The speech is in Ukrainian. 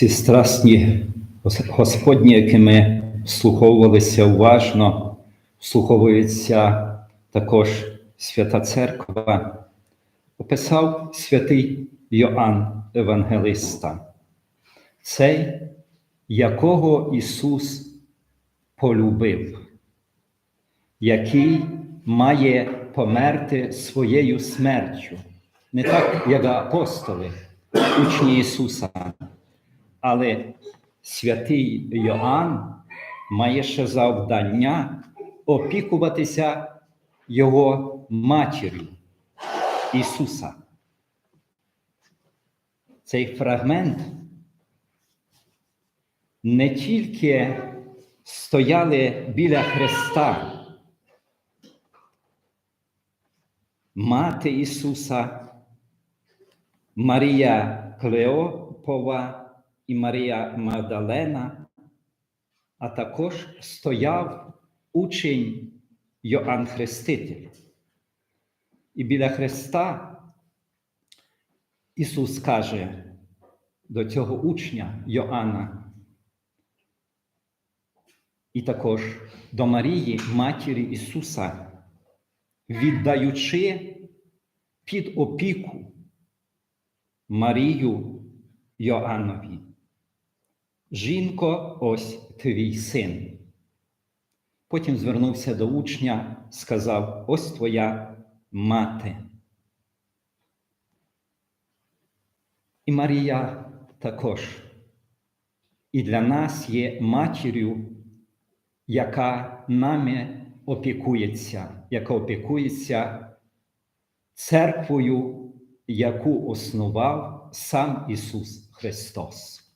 ці страсні Господні, які ми вслуховувалися уважно, вслуховується також Свята Церква, описав святий Йоанн Евангелиста, цей, якого Ісус полюбив, який має померти своєю смертю, не так, як апостоли, учні Ісуса, але святий Йоанн має ще завдання опікуватися Його матір'ю Ісуса. Цей фрагмент не тільки стояли біля Христа, мати Ісуса, Марія Клеопова і Марія Магдалена, а також стояв учень Йоанн Хреститель. І біля Христа Ісус каже до цього учня Йоанна, і також до Марії, матері Ісуса, віддаючи під опіку Марію Йоаннові. Жінко, ось твій син. Потім звернувся до учня, сказав: Ось твоя мати. І Марія також і для нас є матір'ю, яка нами опікується, яка опікується церквою, яку основав сам Ісус Христос.